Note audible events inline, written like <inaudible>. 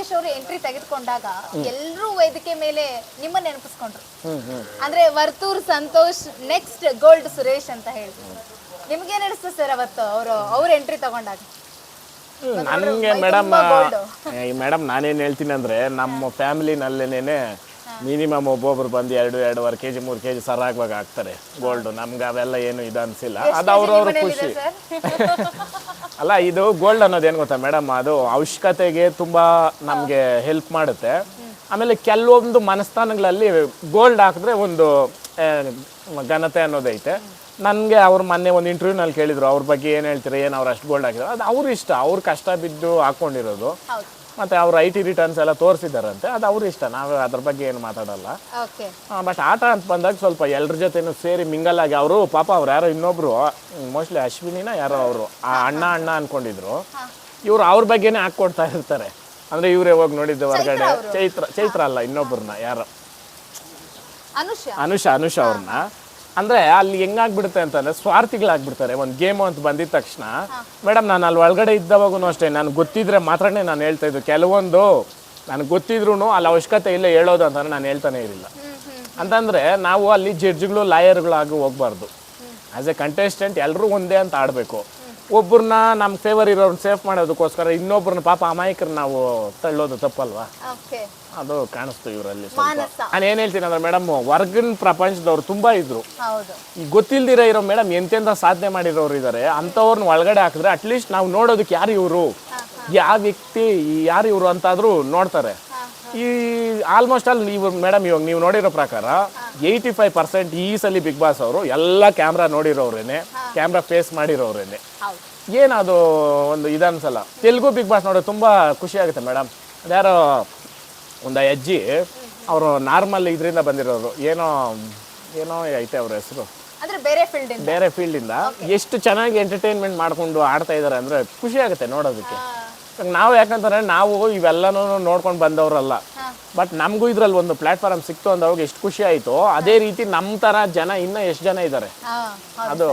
ಸುರೇಶ್ ಅವರು ಎಂಟ್ರಿ ತೆಗೆದುಕೊಂಡಾಗ ಎಲ್ಲರೂ ವೇದಿಕೆ ಮೇಲೆ ನಿಮ್ಮ ನೆನಪಿಸ್ಕೊಂಡ್ರು. ಅಂದ್ರೆ ವರ್ತೂರ್ ಸಂತೋಷ್ ನೆಕ್ಸ್ಟ್ ಗೋಲ್ಡ್ ಸುರೇಶ್ ಅಂತ ಹೇಳಿ. ನಿಮ್ಗೆ ಅನಿಸ್ತು ಸರ್ ಅವತ್ತು ಅವರು ಅವ್ರ ಎಂಟ್ರಿ ತಗೊಂಡಾಗ? ನನಗೆ ಮೇಡಮ್ ಮೇಡಮ್ ನಾನೇನು ಹೇಳ್ತೀನಿ ಅಂದರೆ ನಮ್ಮ ಫ್ಯಾಮಿಲಿನಲ್ಲೇನೆ ಮಿನಿಮಮ್ ಒಬ್ಬೊಬ್ರು ಬಂದು ಎರಡು ಎರಡೂವರೆ ಕೆ ಜಿ ಮೂರು ಕೆ ಜಿ ಸರಾಗವಾಗ ಆಗ್ತಾರೆ ಗೋಲ್ಡ್ ನಮ್ಗೆ ಅವೆಲ್ಲ ಏನು ಇದು ಅನಿಸಿಲ್ಲ. ಅದು ಅವ್ರವ್ರ ಖುಷಿ. ಸರ್ <laughs> ಅಲ್ಲ, ಇದು ಗೋಲ್ಡ್ ಅನ್ನೋದು ಏನು ಗೊತ್ತಾ ಮೇಡಮ್ ಅದು ಅವಶ್ಯಕತೆಗೆ ತುಂಬ ನಮಗೆ ಹೆಲ್ಪ್ ಮಾಡುತ್ತೆ. ಆಮೇಲೆ ಕೆಲವೊಂದು ಮನಸ್ಥಾನಗಳಲ್ಲಿ ಗೋಲ್ಡ್ ಹಾಕಿದ್ರೆ ಒಂದು ಘನತೆ ಅನ್ನೋದೈತೆ. ನನಗೆ ಅವ್ರು ಮೊನ್ನೆ ಒಂದು ಇಂಟರ್ವ್ಯೂನಲ್ಲಿ ಕೇಳಿದ್ರು ಅವ್ರ ಬಗ್ಗೆ ಏನು ಹೇಳ್ತೀರಿ ಏನು ಅವ್ರು ಅಷ್ಟು ಗೋಲ್ಡ್ ಹಾಕಿದ್ರು ಅದು ಅವ್ರ ಇಷ್ಟ ಅವ್ರ ಕಷ್ಟ ಬಿದ್ದು ಹಾಕ್ಕೊಂಡಿರೋದು ಮತ್ತು ಅವ್ರ ಐ ಟಿ ರಿಟರ್ನ್ಸ್ ಎಲ್ಲ ತೋರಿಸಿದಾರಂತೆ ಅದು ಅವ್ರ ಇಷ್ಟ ನಾವು ಅದ್ರ ಬಗ್ಗೆ ಏನು ಮಾತಾಡಲ್ಲ. ಬಟ್ ಆಟ ಅಂತ ಬಂದಾಗ ಸ್ವಲ್ಪ ಎಲ್ಲರ ಜೊತೆನೂ ಸೇರಿ ಮಿಂಗಲ್ ಆಗಿ ಅವರು ಪಾಪ ಅವ್ರು ಯಾರೋ ಇನ್ನೊಬ್ರು ಮೋಸ್ಟ್ಲಿ ಅಶ್ವಿನಿನ ಯಾರೋ ಅವರು ಆ ಅಣ್ಣ ಅಣ್ಣ ಅನ್ಕೊಂಡಿದ್ರು. ಇವ್ರು ಅವ್ರ ಬಗ್ಗೆನೇ ಹಾಕ್ಕೊಡ್ತಾ ಇರ್ತಾರೆ. ಅಂದ್ರೆ ಇವರೇ ಹೋಗಿ ನೋಡಿದ್ದು ಹೊರಗಡೆ. ಚೈತ್ರ ಚೈತ್ರ ಅಲ್ಲ ಇನ್ನೊಬ್ಬರನ್ನ ಯಾರು. ಅನುಷ. ಅನುಷ ಅನುಷ ಅವ್ರನ್ನ. ಅಂದ್ರೆ ಅಲ್ಲಿ ಹೆಂಗಾಗ್ಬಿಡುತ್ತೆ ಅಂತಂದರೆ ಸ್ವಾರ್ಥಿಗಳಾಗ್ಬಿಡ್ತಾರೆ. ಒಂದು ಗೇಮು ಅಂತ ಬಂದಿದ ತಕ್ಷಣ ಮೇಡಮ್ ನಾನು ಅಲ್ಲಿ ಒಳಗಡೆ ಇದ್ದವಾಗೂ ಅಷ್ಟೇ ನಾನು ಗೊತ್ತಿದ್ರೆ ಮಾತ್ರನೇ ನಾನು ಹೇಳ್ತಾ ಇದ್ದು. ಕೆಲವೊಂದು ನನಗೆ ಗೊತ್ತಿದ್ರೂ ಅಲ್ಲಿ ಅವಶ್ಯಕತೆ ಇಲ್ಲ ಹೇಳೋದು ಅಂತ ನಾನು ಹೇಳ್ತಾನೆ ಇರಲಿಲ್ಲ. ಅಂತಂದ್ರೆ ನಾವು ಅಲ್ಲಿ ಜಡ್ಜ್ಗಳು ಲಾಯರ್ಗಳಾಗಿ ಹೋಗ್ಬಾರ್ದು. ಆ್ಯಸ್ ಎ ಕಂಟೆಸ್ಟೆಂಟ್ ಎಲ್ಲರೂ ಒಂದೇ ಅಂತ ಆಡಬೇಕು. ಒಬ್ಬರನ್ನ ನಮ್ಮ ಫೇವರ್ ಇರೋರ್ನ ಸೇಫ್ ಮಾಡೋದಕ್ಕೋಸ್ಕರ ಇನ್ನೊಬ್ಬರನ್ನ ಪಾಪ ಅಮಾಯಕರು ನಾವು ತಳ್ಳೋದು ತಪ್ಪಲ್ವಾ? ಓಕೆ. ಅದು ಕಾಣಿಸ್ತು ಇವರಲ್ಲಿ. ನಾನು ಏನು ಹೇಳ್ತೀನಿ ಅಂದ್ರೆ ಮೇಡಮ್ ವರ್ಗನ್ ಪ್ರಪಂಚದವ್ರು ತುಂಬಾ ಇದ್ರು. ಈ ಗೊತ್ತಿಲ್ದಿರ ಇರೋ ಮೇಡಮ್ ಎಂತೆಂತ ಸಾಧನೆ ಮಾಡಿರೋರು ಇದ್ದಾರೆ ಅಂಥವ್ರನ್ನ ಒಳಗಡೆ ಹಾಕಿದ್ರೆ ಅಟ್ಲೀಸ್ಟ್ ನಾವು ನೋಡೋದಕ್ಕೆ ಯಾರು ಇವರು? ಯಾವ ವ್ಯಕ್ತಿ ಯಾರು ಇವರು ಅಂತಾದ್ರೂ ನೋಡ್ತಾರೆ. ಈ ಆಲ್ಮೋಸ್ಟ್ ಅಲ್ಲಿ ನೀವು ಮೇಡಮ್ ಇವಾಗ ನೀವು ನೋಡಿರೋ ಪ್ರಕಾರ ಏಯ್ಟಿ ಫೈವ್ ಪರ್ಸೆಂಟ್ ಈ ಸಲ ಬಿಗ್ ಬಾಸ್ ಅವರು ಎಲ್ಲ ಕ್ಯಾಮ್ರಾ ನೋಡಿರೋರೇನೆ. ಕ್ಯಾಮ್ರಾ ಫೇಸ್ ಮಾಡಿರೋರೇನೆ ಏನದು ಒಂದು ಇದನ್ಸಲ್ಲ ತೆಲುಗು ಬಿಗ್ ಬಾಸ್ ನೋಡೋದು ತುಂಬ ಖುಷಿ ಆಗುತ್ತೆ ಮೇಡಮ್ ಅದ್ಯಾರೋ ಒಂದು ಅಜ್ಜಿ ಅವರು ನಾರ್ಮಲ್ ಇದರಿಂದ ಬಂದಿರೋರು. ಏನೋ ಏನೋ ಐತೆ ಅವ್ರ ಹೆಸರು. ಬೇರೆ ಫೀಲ್ಡ್ ಇಂದ? ಫೀಲ್ಡಿಂದ ಎಷ್ಟು ಚೆನ್ನಾಗಿ ಎಂಟರ್ಟೈನ್ಮೆಂಟ್ ಮಾಡ್ಕೊಂಡು ಆಡ್ತಾ ಇದ್ದಾರೆ ಅಂದರೆ ಖುಷಿ ಆಗುತ್ತೆ ನೋಡೋದಕ್ಕೆ. ನಾವು ಯಾಕಂತಂದ್ರೆ ನಾವು ಇವೆಲ್ಲನೂ ನೋಡ್ಕೊಂಡು ಬಂದವರಲ್ಲ. ಬಟ್ ನಮಗೂ ಇದ್ರಲ್ಲಿ ಒಂದು ಪ್ಲಾಟ್ಫಾರ್ಮ್ ಸಿಕ್ತು ಅಂದವಾಗ ಎಷ್ಟು ಖುಷಿ ಆಯ್ತು ಅದೇ ರೀತಿ ನಮ್ಮ ಥರ ಜನ ಇನ್ನೂ ಎಷ್ಟು ಜನ ಇದ್ದಾರೆ ಅದು